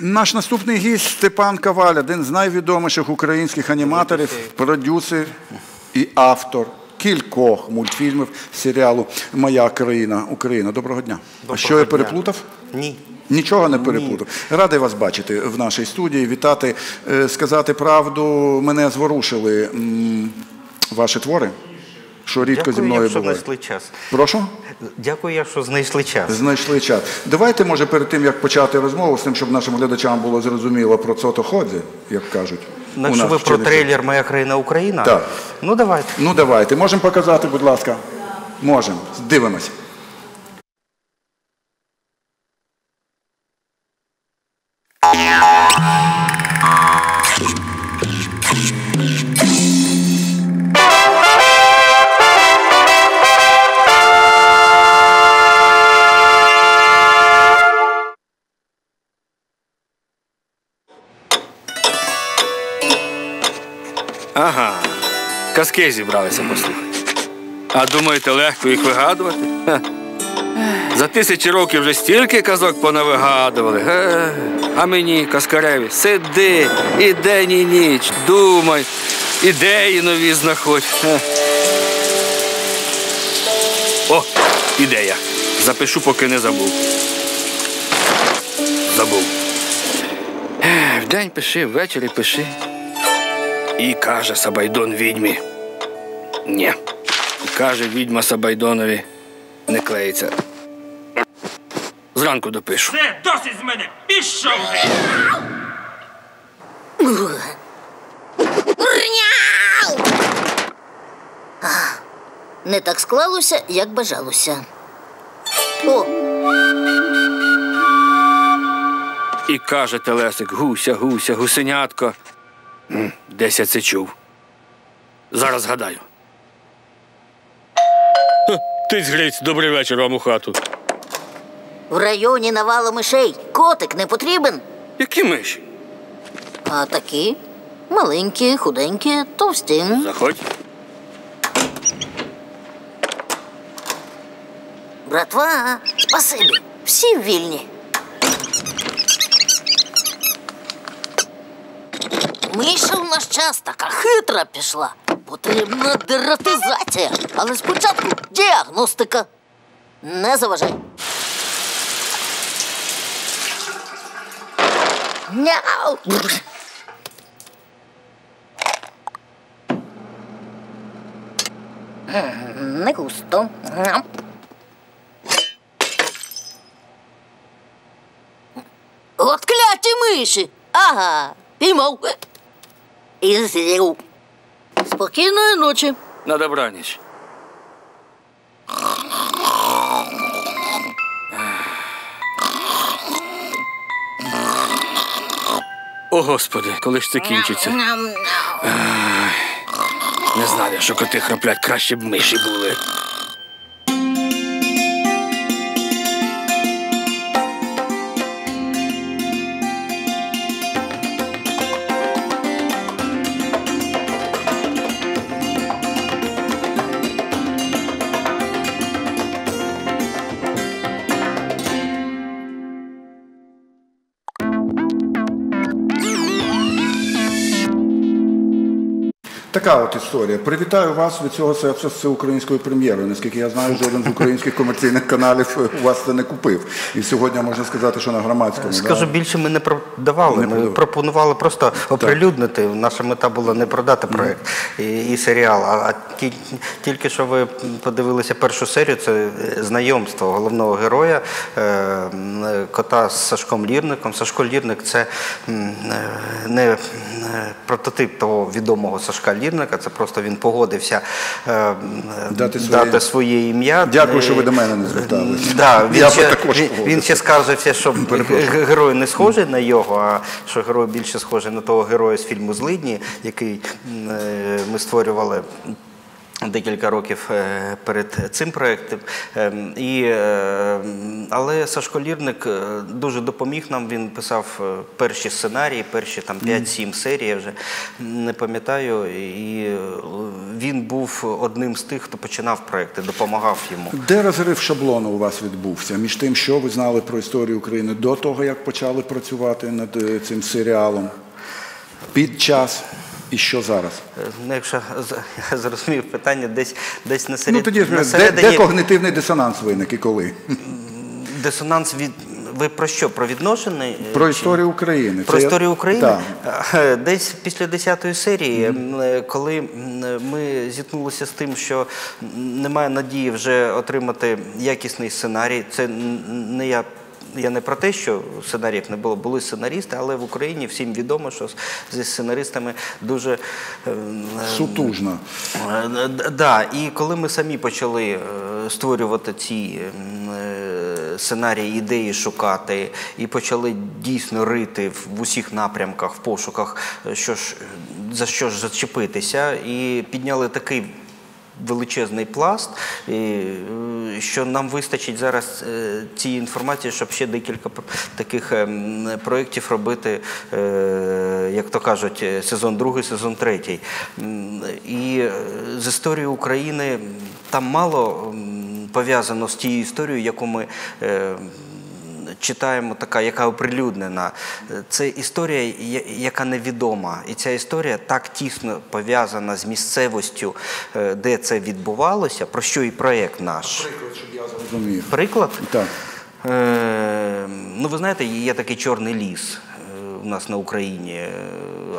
Наш наступний гість Степан Каваль, один з найвідоміших українських аніматорів, продюсер і автор кількох мультфільмів серіалу Моя країна Україна. Доброго дня. а що я переплутав? Ні. Нічого не переплутав. Радий вас бачити в нашій студії. Вітати, Е, сказати правду. Мене зворушили ваші твори, що рідко зі Дякую, мною що знайшли час. Прошу? Дякую, що знайшли час. Знайшли час. Давайте, може, перед тим, як почати розмову з тим, щоб нашим глядачам було зрозуміло про це то ходзі, як кажуть. Якщо ви про трейлер Моя країна Україна, Так. ну давайте. Ну давайте. Можемо показати, будь ласка. Можемо. Дивимось. Казки зібралися послухати. А думаєте, легко їх вигадувати? За тисячі років вже стільки казок понавигадували. А мені, каскареві, сиди і день, і ніч, думай, ідеї нові знаходь. О, ідея. Запишу, поки не забув. Забув. Е, Вдень пиши, ввечері пиши. І каже Сабайдон відьмі. Ні. І каже відьма Сабайдонові. Не клеїться. Зранку допишу. Все, досить з мене! Пішов ти! Не так склалося, як бажалося. О, І каже Телесик, гуся, гуся, гусенятко. Десь я це чув. Зараз гадаю. Тиць гриць, добрий вечір вам у хату. в районі навала мишей. Котик не потрібен. Які миші? А такі маленькі, худенькі, товсті. Заходь. Братва, спасибі. Всі вільні. Миша в наш час така хитра пішла. Потрібна дератизація. Але спочатку діагностика. Не заважай. Няу! М, Не густо. Ням. От кляті миші. Ага, піймав. З'їв. Спокійної ночі. На добраніч. О, Господи, коли ж це кінчиться? Не знаю, що коти храплять, краще б миші були. Така от історія. Привітаю вас від цього серця з всеукраїнською прем'єрою. Наскільки я знаю, жоден з українських комерційних каналів у вас це не купив. І сьогодні можна сказати, що на громадському. Скажу да? більше, ми не продавали. Не ми продавали. пропонували просто оприлюднити. Наша мета була не продати проект і, і серіал. А, а ті- тільки що ви подивилися першу серію, це е, знайомство головного героя е, е, кота з Сашком Лірником. Сашко Лірник це не прототип того відомого Сашка Лірника. Це просто він погодився е, Дати своє- дати своє ім'я. Дякую, що ви Е, до мене не зверталися. Да, він, ще, він, він ще скаржився, що герой не схожий на його, а що герой більше схожий на того героя з фільму Злидні, який е, ми створювали. Декілька років е, перед цим проєктом. Ем, І, е, але Сашко Лірник е, дуже допоміг нам. Він писав е, перші сценарії, перші там 5-7 серій, я вже не пам'ятаю. І він був одним з тих, хто починав проекти, допомагав йому. Де розрив шаблону у вас відбувся? Між тим, що ви знали про історію України до того, як почали працювати над цим серіалом, під час і що зараз? Е, Ну, якщо я зрозумів питання, десь десь на серед... Ну тоді ж на де, де когнитивний дисонанс виник і коли? дисонанс від. Ви про що? Про відношення? Про історію України. Про Це історію України Так. Е, десь після 10-ї серії, е, коли ми зіткнулися з тим, що немає надії вже отримати якісний сценарій, це не я. Я не про те, що сценаріїв не було, були сценарісти, але в Україні всім відомо, що зі сценаристами дуже е, е, Сутужно. Е, Да, і коли ми самі почали е, створювати ці е, сценарії, ідеї шукати, і почали дійсно рити в усіх напрямках, в пошуках, що ж за що ж зачепитися, і підняли такий. Величезний пласт, і, е, що нам вистачить зараз е, цієї інформації, щоб ще декілька таких ем, проєктів робити, е, як то кажуть, е, сезон другий, сезон третій. І е, з історією України там мало пов'язано з тією історією, яку ми. Читаємо така, яка оприлюднена. Це історія, яка невідома. І ця історія так тісно пов'язана з місцевостю, е, де це відбувалося, про що і проєкт наш. Приклад, щоб я зрозумів. Приклад? Так. Е, ну, ви знаєте, є такий чорний ліс е, у нас на Україні.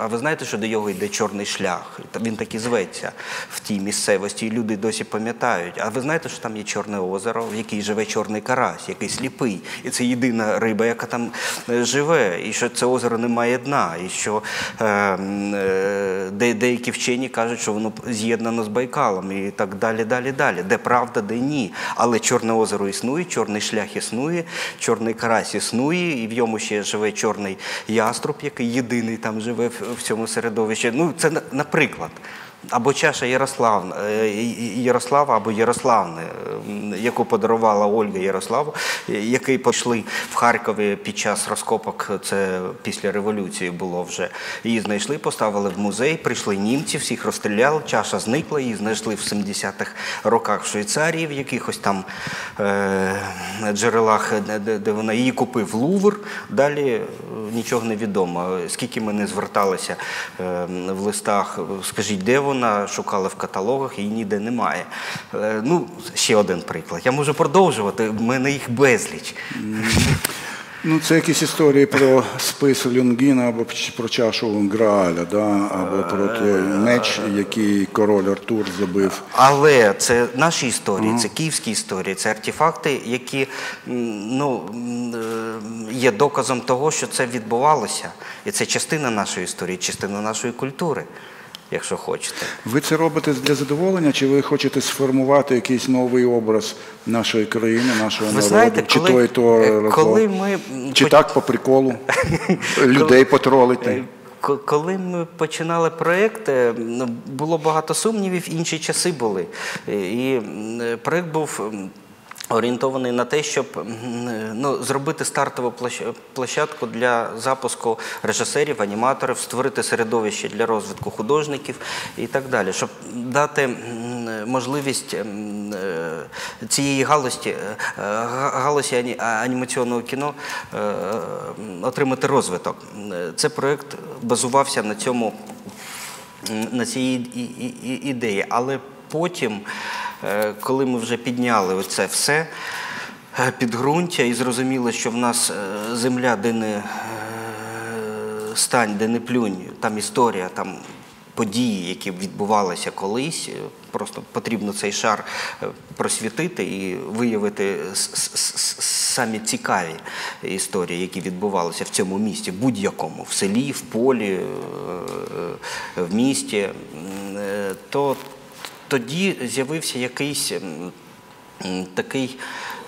А ви знаєте, що до його йде чорний шлях? Він так і зветься в тій місцевості, і люди досі пам'ятають. А ви знаєте, що там є чорне озеро, в якій живе чорний карась, який сліпий. І це єдина риба, яка там е, живе. І що це озеро не має дна. І що е, е, де, деякі вчені кажуть, що воно з'єднано з Байкалом і так далі, далі, далі. Де правда, де ні. Але Чорне озеро існує, чорний шлях існує, чорний карась існує, і в йому ще живе чорний яструб, який єдиний там живе в, цьому середовищі. Ну, це на- наприклад. Або чаша Ярославна, е, Ярослава або Ярославне, м, яку подарувала Ольга Ярославу, е, який пішли в Харкові під час розкопок, це після революції було вже. Її знайшли, поставили в музей, прийшли німці, всіх розстріляли, чаша зникла, її знайшли в 70-х роках в Швейцарії, в якихось там е, джерелах, де, вона її купив Лувр. Далі е, нічого не відомо. Скільки ми не зверталися е, в листах, скажіть, де вона, шукали в каталогах, її ніде немає. Е, ну, ще один приклад. Я можу продовжувати, в мене їх безліч. Ну, це якісь історії про спис Люнгіна або про чашу Грааля, да? або про той меч, який король Артур забив. Але це наші історії, це київські історії, це артефакти, які ну, е, є доказом того, що це відбувалося. І це частина нашої історії, частина нашої культури, якщо хочете. Ви це робите для задоволення, чи ви хочете сформувати якийсь новий образ нашої країни, нашого Ви народу? знаєте, чи коли- то і то е, коли ми, Чи так по приколу людей потролити? Коли ми починали проєкт, е, було багато сумнівів, інші часи були. Е, І е, проєкт був орієнтований на те, щоб ну, зробити стартову площадку для запуску режисерів, аніматорів, створити середовище для розвитку художників і так далі, щоб дати можливість е, цієї галузі, е, галузі анімаційного кіно е, отримати розвиток. Е, Це проєкт базувався на цьому на цій ідеї. Але потім, коли ми вже підняли оце все е, підґрунтя і зрозуміли, що в нас е, земля, де не е, стань, де не плюнь, там історія, там події, які відбувалися колись. е, Просто потрібно цей шар е, просвітити і виявити самі цікаві історії, які відбувалися в цьому місті, будь-якому, в селі, в полі, е, е, в місті. Е, То тоді з'явився якийсь м, м, такий.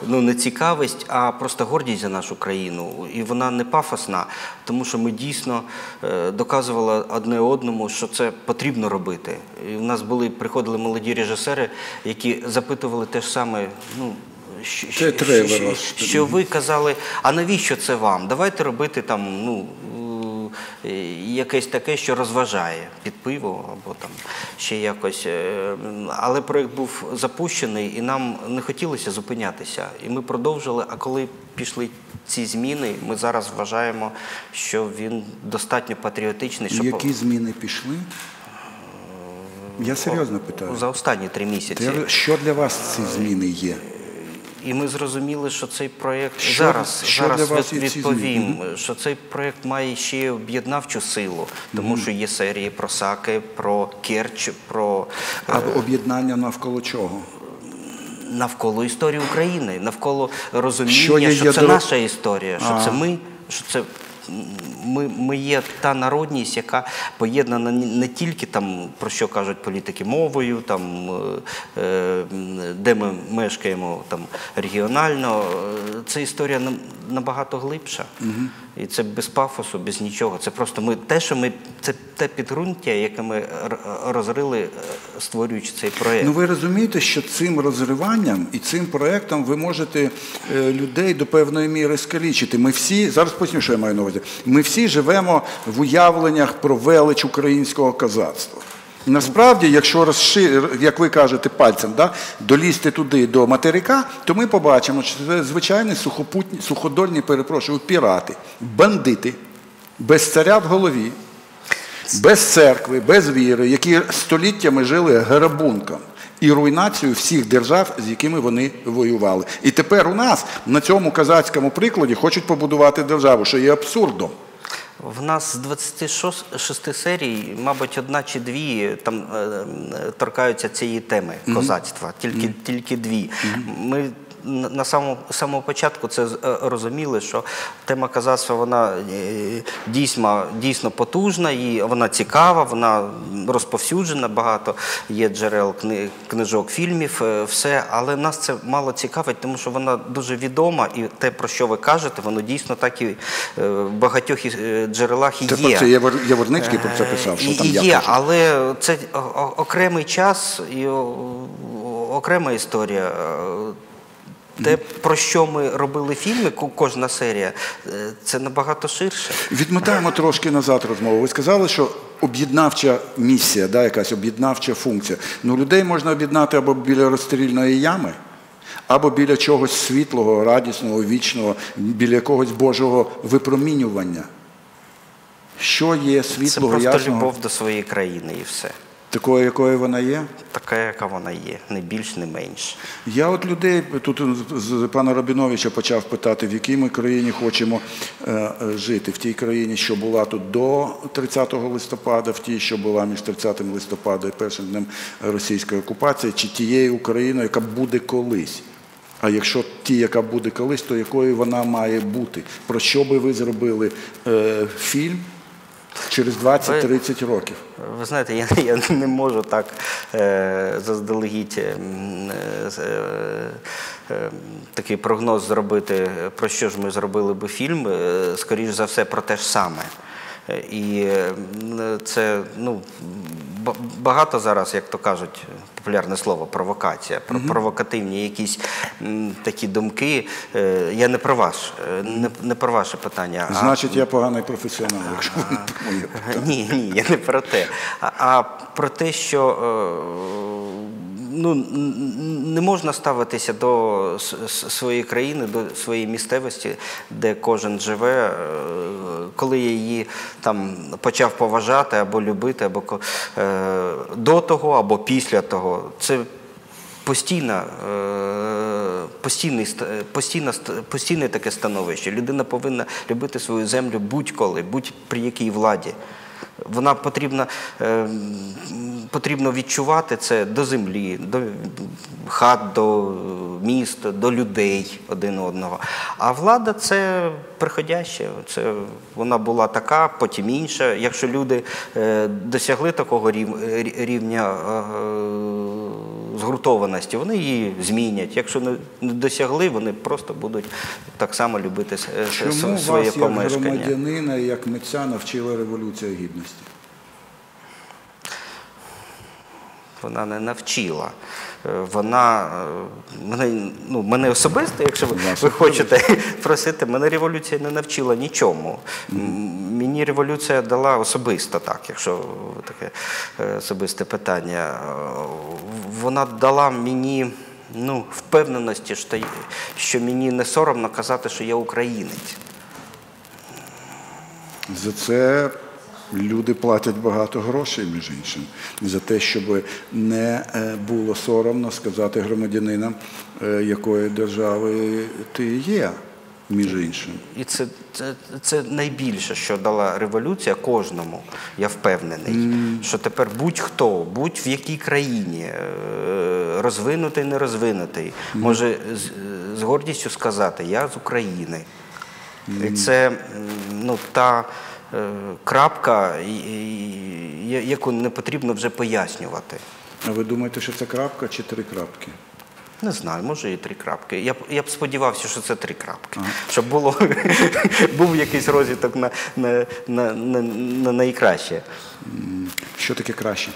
Ну, не цікавість, а просто гордість за нашу країну. І вона не пафосна, тому що ми дійсно е, доказували одне одному, що це потрібно робити. І в нас були приходили молоді режисери, які запитували те ж саме. Ну, що, трейлер що, що ви казали, а навіщо це вам? Давайте робити там, ну. Е, Якесь таке, що розважає під пиво або там ще якось. Е, Але проєкт був запущений, і нам не хотілося зупинятися. І ми продовжили. А коли пішли ці зміни, ми зараз вважаємо, що він достатньо патріотичний, щоб Які зміни пішли? Я серйозно питаю. за останні три місяці. Що для вас ці зміни є? І ми зрозуміли, що цей проєкт Що- зараз, що зараз вас відповім, що цей проєкт має ще й об'єднавчу силу, тому що є серії про Саки, про Керч, про е, А об'єднання навколо чого? навколо історії України, навколо розуміння, Що що, це наша історія, що А. це ми, що це. Ми, ми є та народність, яка поєднана не не тільки там, про що кажуть політики, мовою, там, е, е, де ми мешкаємо там, регіонально. Е, Це історія набагато глибша. І це без пафосу, без нічого. Це просто ми те, що ми це те підґрунтя, яке ми розрили, е, створюючи цей проєкт. Ну ви розумієте, що цим розриванням і цим проектом ви можете е, людей до певної міри скалічити. Ми всі зараз поясню, що я маю на увазі. Ми всі живемо в уявленнях про велич українського козацтва. Насправді, якщо розшир, як ви кажете, пальцем да, долізти туди до материка, то ми побачимо, що це звичайні сухопутні, суходольні, перепрошую, пірати, бандити, без царя в голові, без церкви, без віри, які століттями жили грабунком і руйнацією всіх держав, з якими вони воювали. І тепер у нас на цьому казацькому прикладі хочуть побудувати державу, що є абсурдом. В нас з 26 серій, мабуть, одна чи дві там е, торкаються цієї теми козацтва, тільки, тільки дві. Ми на самому, самого початку це е, розуміли, що тема козацтва вона е, дійсно, дійсно потужна, і вона цікава, вона розповсюджена, багато є джерел кни- книжок, фільмів, е, все, але нас це мало цікавить, тому що вона дуже відома, і те, про що ви кажете, воно дійсно так і в багатьох джерелах і Це є. про це Яворницький про це писав, що там і я кажу. але це окремий час і окрема історія. Те, про що ми робили фільми, кожна серія, е, це набагато ширше. Відмотаємо трошки назад розмову. Ви сказали, що об'єднавча місія, да, якась об'єднавча функція. Ну, людей можна об'єднати або біля розстрільної ями, або біля чогось світлого, радісного, вічного, біля якогось Божого випромінювання. Що є Це світлого, просто ясного, любов до своєї країни і все. Такою, якою вона є? Така, яка вона є, не більш, не менш. Я от людей тут з пана Рабіновича почав питати, в якій ми країні хочемо е, жити. В тій країні, що була тут до 30 листопада, в тій, що була між 30 листопада і першим днем російської окупації, чи тією Україною, яка буде колись. А якщо ті, яка буде колись, то якою вона має бути? Про що би ви зробили е, фільм через 20-30 років? Ви знаєте, я, я не можу так е, заздалегідь е, е, е, такий прогноз зробити, про що ж ми зробили би фільм. Е, Скоріш за все, про те ж саме. Е, І це ну, багато зараз, як то кажуть, популярне слово провокація, про провокативні якісь м, такі думки. Е, Я не про ваш, е, не, не про ваше питання. а- Значить, я поганий професіонал, якщо ви не моє питання. ні, ні, я не про те. А, а про те, що е, ну, не можна ставитися до своєї країни, до своєї місцевості, де кожен живе, е, коли я її там почав поважати або любити, або е, до того, або після того. Це постійна, е, постійний, постійна, постійне таке становище. Людина повинна любити свою землю будь-коли, будь-при якій владі. Вона потрібна, е, потрібно відчувати це до землі, до хат, до міст, до людей один одного. А влада це приходяще. Це вона була така, потім інша. Якщо люди е, досягли такого рівня е, згуртованості, вони її змінять. Якщо не досягли, вони просто будуть так само любити е, Чому своє вас, як помешкання. громадянина, як митця навчила Революція Гідності? Вона не навчила. Е, Вона е, мене, ну, мене особисто, якщо ви, ви хочете просити, мене революція не навчила нічому. Мені революція дала особисто так, якщо таке е, особисте питання. Вона дала мені ну, впевненості, що, що мені не соромно казати, що я українець. За це люди платять багато грошей, між іншим, за те, щоб не е, було соромно сказати громадянинам, е, якої держави ти є, між іншим. І це, це, це найбільше, що дала революція кожному, я впевнений. Що тепер будь-хто, будь в якій країні, е, розвинутий, не розвинутий, може з, з гордістю сказати Я з України. І це ну, та крапка, і- я- яку не потрібно вже пояснювати. А ви думаєте, що це крапка чи три крапки? Не знаю, може і три крапки. Я б я б сподівався, що це три крапки. Щоб було був якийсь розвиток на, на, на, на найкраще. Що таке краще?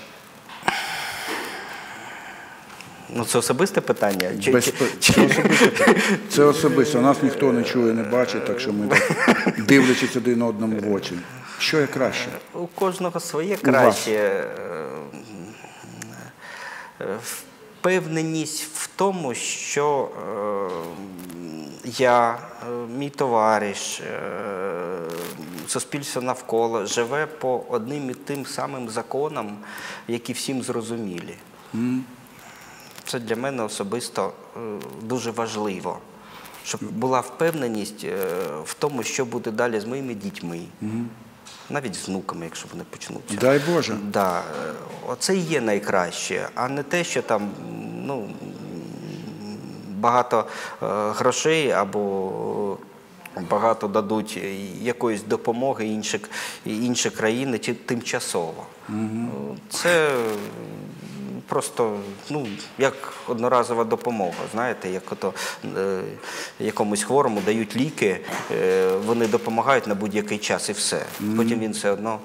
Ну це особисте питання. Чи, Без... чи, Це особисто. Це особисто. Нас ніхто не чує, не бачить, так що ми дивлячись один одному в очі. Що є краще? у кожного своє краще. Е, е, Впевненість в тому, що е, я, мій товариш, е, суспільство навколо живе по одним і тим самим законам, які всім зрозумілі. Це для мене особисто е, дуже важливо, щоб була впевненість е, в тому, що буде далі з моїми дітьми, навіть з внуками, якщо вони почнуться. Дай Боже. Да, е, оце і є найкраще, а не те, що там ну, багато грошей або багато дадуть якоїсь допомоги інші, інші країни тимчасово. Це просто ну, як одноразова допомога. Знаєте, як ото е, якомусь хворому дають ліки, е, вони допомагають на будь-який час і все. Потім він все одно.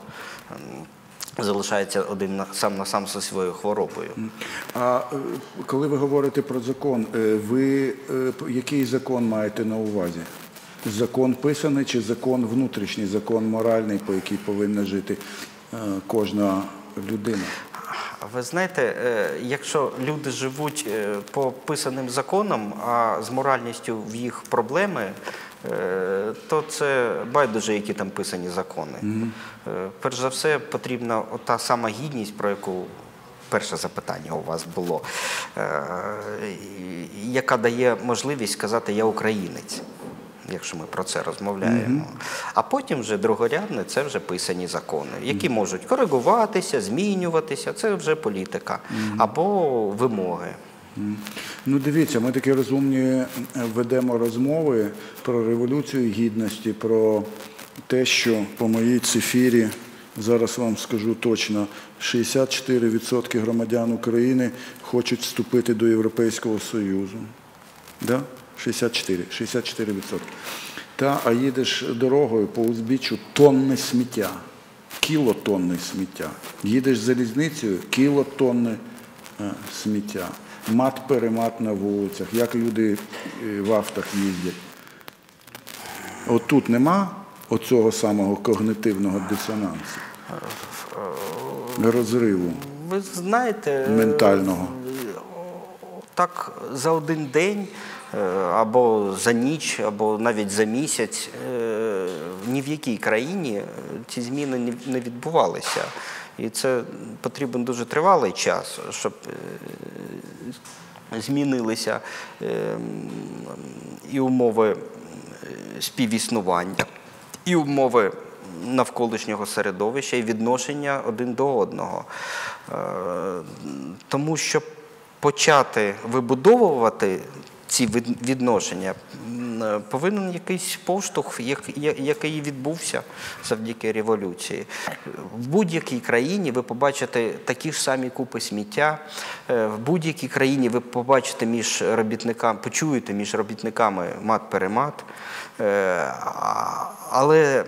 Залишається один на сам на сам зі своєю хворобою. А е, коли ви говорите про закон, е, ви е, який закон маєте на увазі? Закон писаний чи закон внутрішній, закон моральний, по який повинна жити кожна людина? А Ви знаєте, е, якщо люди живуть е, по писаним законам, а з моральністю в їх проблеми, е, то це байдуже, які там писані закони. Е, Перш за все, потрібна та сама гідність, про яку перше запитання у вас було, яка дає можливість сказати Я українець. Якщо ми про це розмовляємо. А потім вже другорядне це вже писані закони, які можуть коригуватися, змінюватися, це вже політика або вимоги. Ну, дивіться, ми такі розумні е, ведемо розмови про революцію гідності, про те, що по моїй цифірі, зараз вам скажу точно, 64% громадян України хочуть вступити до Європейського Союзу. Да? 64, 64%. Та, а їдеш дорогою по узбіччю тонни сміття, кілотонни сміття. Їдеш залізницею, кілотонни е, сміття. Мат-перемат на вулицях, як люди е, в автах їздять. От тут нема оцього самого когнитивного дисонансу, розриву Ви знаєте, е, ментального. так за один день або за ніч, або навіть за місяць е, ні в якій країні е, ці зміни не- відбувалися. І це потрібен дуже тривалий час, щоб е, змінилися е, і умови е, співіснування, і умови навколишнього середовища, і відношення один до одного. Е, Тому що почати вибудовувати ці відношення, е, повинен якийсь поштовх, який відбувся завдяки революції. В будь-якій країні ви побачите такі ж самі купи сміття. Е, В будь-якій країні ви побачите між робітниками, почуєте між робітниками мат-перемат. Е, Але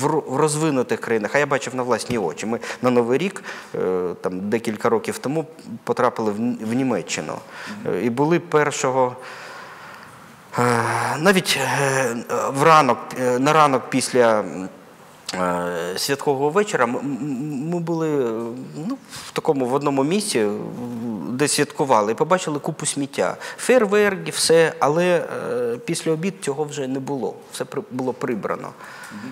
в розвинутих країнах, а я бачив на власні очі. Ми на Новий рік, декілька років тому, потрапили в Німеччину і були першого. Е, Навіть е, в ранок, е, на ранок після святкового вечора ми, були ну, в такому в одному місці, де святкували, і побачили купу сміття. Фейерверки, все, але після обід цього вже не було. Все було прибрано.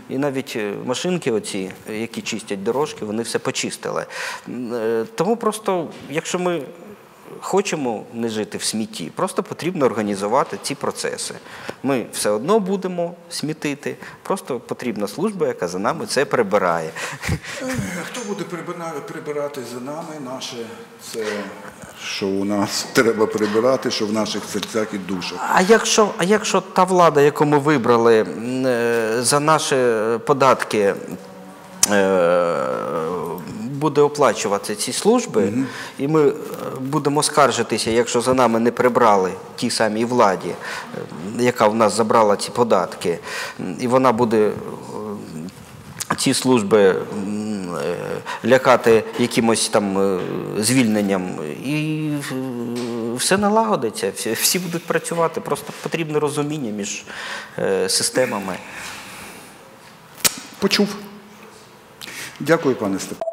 І навіть машинки, оці, які чистять дорожки, вони все почистили. Тому просто, якщо ми хочемо не жити в смітті, просто потрібно організувати ці процеси. Ми все одно будемо смітити, просто потрібна служба, яка за нами це прибирає. Хто буде прибирати за нами наше це, що у нас треба прибирати, що в наших серцях і душах? А якщо, а якщо та влада, яку ми вибрали е, за наші податки, е, буде оплачувати ці служби, і ми е, будемо скаржитися, якщо за нами не прибрали ті самі владі, е, яка в нас забрала ці податки, і вона буде е, ці служби лякати якимось там звільненням, і все налагодиться, всі, будуть працювати. Просто потрібне розуміння між системами. Почув. Дякую, пане Степан.